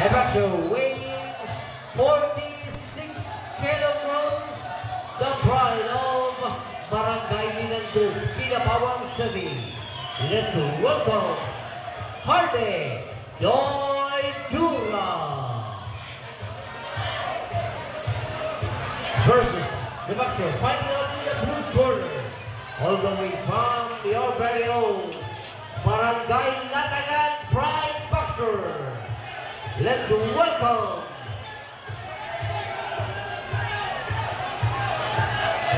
Ebacho weighing 46 kilograms, the pride of Barangay Minando, Pinapawang City. Let's welcome Hardy Doidura versus the boxer fighting out in the blue corner, all the way from your very own Barangay Latagan Pride Boxer. Let's welcome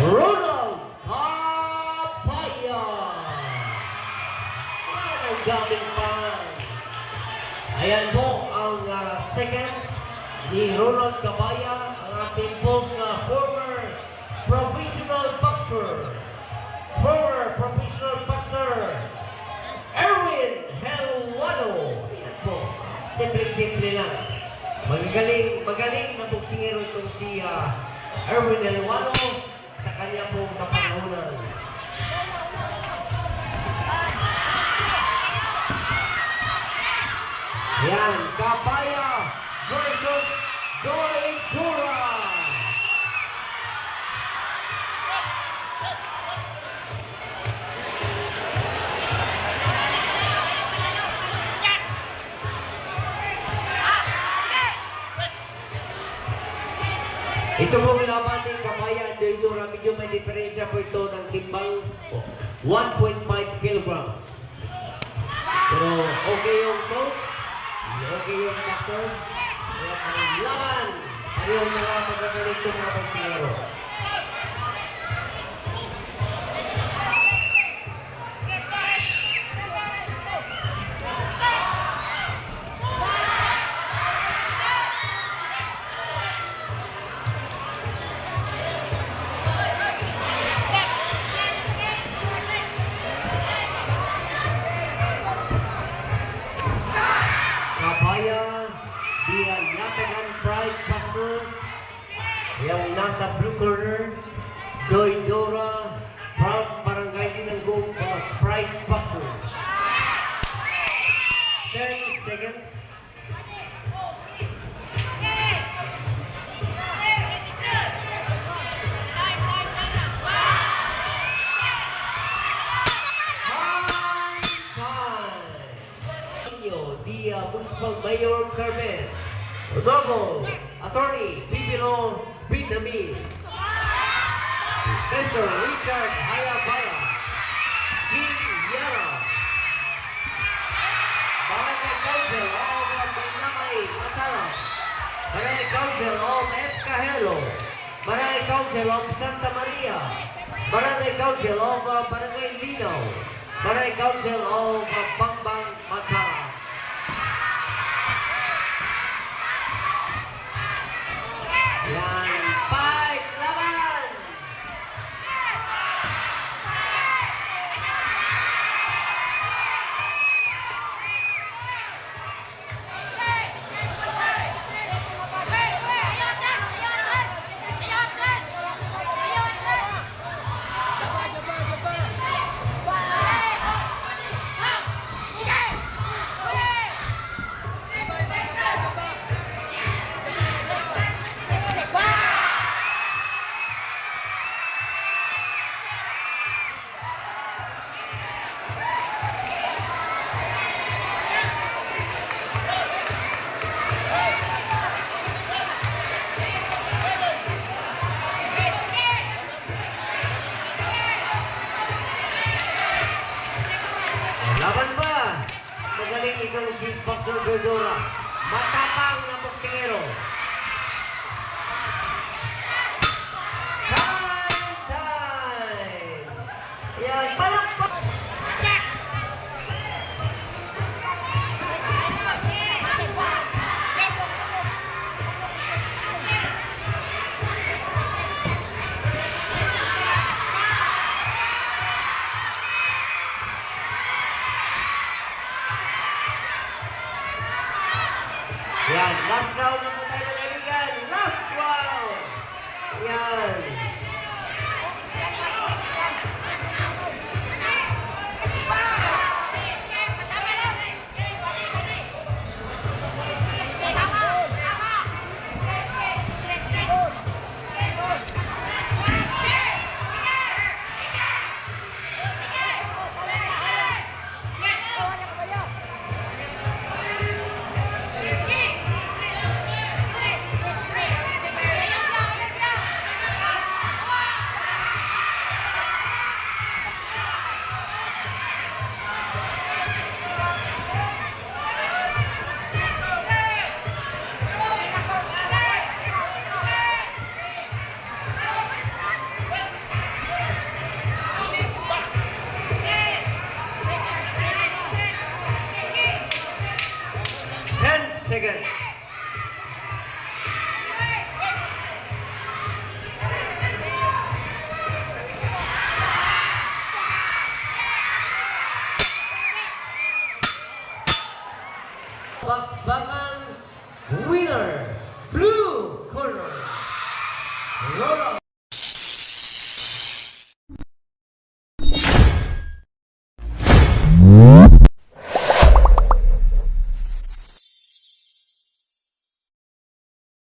Ronald Apaya. Yan ang daming fans. Ayan po ang ah, seconds ni Ronald Cabaya, ang ating pong ah, former professional boxer. Former professional boxer, Simple-simple lang. Magaling, magaling na boksingero itong si ah, Erwin Helwano sa kanya pong kapanahonan. Yan, Kabaya Ito po laban ni Kabaya at Doy Dura. Medyo may diferensya po ito ng timbang 1.5 kilograms. Pero okay yung coach. Okay yung boxer. Laban. Parehong mga magagaling itong mga boksingero. Boxer. Yung nasa blue corner, Doy Dora, proud barangay ng Go uh, Pride Boxer. 10 seconds. Uh, Municipal Mayor Carmen. Rodolfo, Attorney Pipilo Binamin. Mr. Richard Hayabaya. King Yara. Barangay Council of Paglamay, Matala. Barangay Council of F. Cahelo. Barangay Council of Santa Maria. Barangay Council of uh, Barangay Linaw. Barangay Council of uh, Magaling ikaw si Boxer Gordora. Matapang na boksingero. Yan, last round na po tayo kaibigan. Last round! Yan. Seconds. Bakbakan winner,